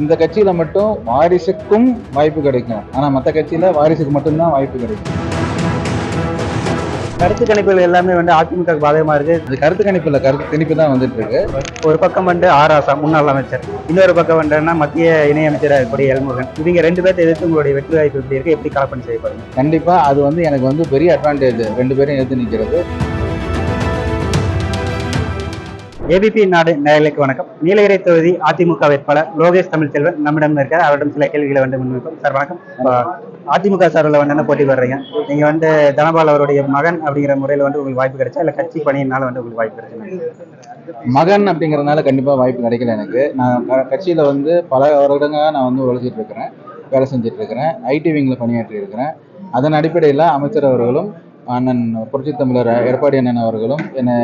இந்த கட்சியில மட்டும் வாரிசுக்கும் வாய்ப்பு கிடைக்கும். ஆனா மற்ற கட்சியில வாரிசுக்கு மட்டும்தான் வாய்ப்பு கிடைக்கும். கருத்து கணிப்புகள் எல்லாமே வந்து அதிமுக பாதகமா இருக்கு. அது கருத்து கணிப்பு இல்ல கருத்து திணிப்பு தான் வந்துட்டு இருக்கு ஒரு பக்கம் வந்து ஆர் ஆசா முன்னாள் அமைச்சர். இன்னொரு பக்கம் வந்துன்னா மத்திய இணையமைச்சராக இருக்கக்கூடிய எல்முருகன். இவங்க ரெண்டு பேர்த்த எதிர்த்து உங்களுடைய வெற்றி வாய்ப்பு எப்படி இருக்கு? எப்படி கலப்பணி செய்யப்படுங்க கண்டிப்பா அது வந்து எனக்கு வந்து பெரிய அட்வான்டேஜ் ரெண்டு பேரும் எடுத்து நிக்கிறது. ஏபிபி நாடு நேயர்களுக்கு வணக்கம். நீலகிரி தொகுதி அதிமுக வேட்பாளர் லோகேஷ் தமிழ்ச்செல்வன் நம்மிடம் இருக்கார். அவரிடம் சில கேள்விகளை வந்து முன்வைக்கும் சார் வணக்கம். அதிமுக சார்பில் வந்து என்ன போட்டி வர்றீங்க நீங்க வந்து தனபால் அவருடைய மகன் அப்படிங்கிற முறையில் வந்து உங்களுக்கு வாய்ப்பு கிடைச்சா இல்லை கட்சி பணியினால வந்து உங்களுக்கு வாய்ப்பு கிடைச்சா? மகன் அப்படிங்கறதுனால கண்டிப்பா வாய்ப்பு கிடைக்கல எனக்கு. நான் கட்சியில வந்து பல வருடங்களாக நான் வந்து உழைச்சிட்டு இருக்கிறேன். வேலை செஞ்சுட்டு இருக்கிறேன். ஐடி விங்ல பணியாற்றி இருக்கிறேன். அதன் அடிப்படையில் அமைச்சர் அவர்களும் அண்ணன் புரட்சி தமிழர் எடப்பாடி அண்ணன் அவர்களும் என்னை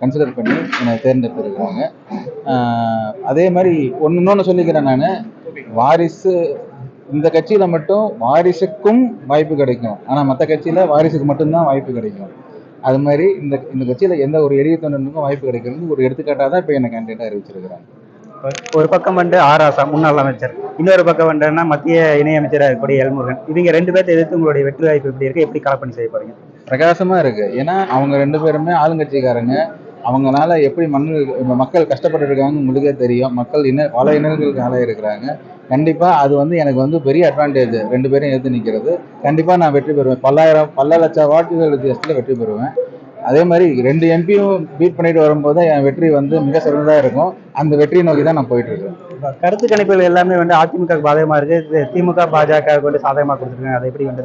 கன்சிடர் பண்ணி என்னை தேர்ந்தெடுத்திருக்கிறாங்க. அதே மாதிரி ஒன்று இன்னொன்று சொல்லிக்கிறேன் நான். வாரிசு இந்த கட்சியில் மட்டும் வாரிசுக்கும் வாய்ப்பு கிடைக்கும். ஆனால் மற்ற கட்சியில் வாரிசுக்கு மட்டும்தான் வாய்ப்பு கிடைக்கும். அது மாதிரி இந்த இந்த கட்சியில் எந்த ஒரு எளிய தொண்டனுக்கும் வாய்ப்பு கிடைக்கிறது ஒரு எடுத்துக்காட்டாக தான் இப்போ என்னை கேண்டிடேட்டா அறிவிச்சிருக்கிறாங்க. ஒரு பக்கம் வந்து ஆர் ஆசா முன்னாள் அமைச்சர். இன்னொரு பக்கம் வந்துன்னா மத்திய இணையமைச்சராக இருக்கக்கூடிய எல்முருகன் இவங்க ரெண்டு பேர்த்தை எதிர்த்து உங்களுடைய வெற்றி வாய்ப்பு எப்படி இருக்கு? எப்படி கலப்பணி செய்யப்படுங்க பிரகாசமா இருக்கு. ஏன்னா அவங்க ரெண்டு பேருமே ஆளுங்கட்சிக்காரங்க. அவங்களால எப்படி மண்ணு மக்கள் கஷ்டப்பட்டு இருக்காங்க உங்களுக்கே தெரியும். மக்கள் இன்ன பல இனங்களுக்கு ஆளாக இருக்கிறாங்க. கண்டிப்பாக அது வந்து எனக்கு வந்து பெரிய அட்வான்டேஜ் ரெண்டு பேரும் எடுத்து நிற்கிறது கண்டிப்பாக நான் வெற்றி பெறுவேன். பல்லாயிரம் பல லட்சம் வாக்குகள் வித்தியாசத்தில் வெற்றி பெறுவேன். அதே மாதிரி ரெண்டு எம்பியும் பீட் பண்ணிட்டு வரும்போது என் வெற்றி வந்து மிக சிறந்ததா இருக்கும். அந்த வெற்றியை நோக்கி தான் நான் போயிட்டு இருக்கேன் கருத்து கணிப்புகள் எல்லாமே வந்து அதிமுக பாதகமா இருக்கு. திமுக பாஜக வந்து சாதகமா கொடுத்துருக்காங்க. அதை எப்படி வந்து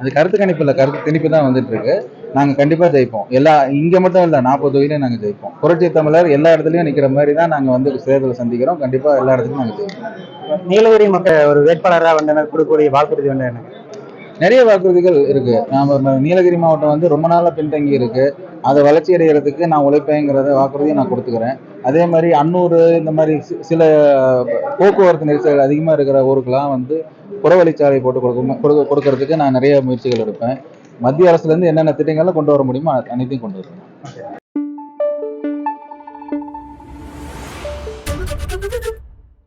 அது கருத்து கணிப்பு இல்ல கருத்து திணிப்பு தான் வந்துட்டு இருக்கு நாங்க கண்டிப்பா ஜெயிப்போம். எல்லா இங்க மட்டும் இல்ல நாற்பது தொகுதியிலும் நாங்க ஜெயிப்போம். புரட்சி தமிழர் எல்லா இடத்துலயும் நிக்கிற மாதிரி தான் நாங்க வந்து தேர்தலை சந்திக்கிறோம். கண்டிப்பா எல்லா இடத்துலயும் நாங்க ஜெயிப்போம். நீலகிரி மக்கள் ஒரு வேட்பாளராக வந்து எனக்கு கொடுக்கக்கூடிய வாக்குறுதி வந்து எனக்கு நிறைய வாக்குறுதிகள் இருக்கு. நாம நீலகிரி மாவட்டம் வந்து ரொம்ப நாளாக பின்தங்கி இருக்கு. அதை வளர்ச்சி அடைகிறதுக்கு நான் உழைப்பேங்கிறத வாக்குறுதியை நான் கொடுத்துக்கிறேன். அதே மாதிரி அன்னூர் இந்த மாதிரி சில போக்குவரத்து நெரிசல் அதிகமாக இருக்கிற ஊருக்கெல்லாம் வந்து புறவழிச்சாலை போட்டு கொடுக்க கொடுக்கறதுக்கு நான் நிறைய முயற்சிகள் எடுப்பேன். மத்திய அரசுலேருந்து என்னென்ன திட்டங்கள்லாம் கொண்டு வர முடியுமோ அனைத்தையும் கொண்டு வருவேன்.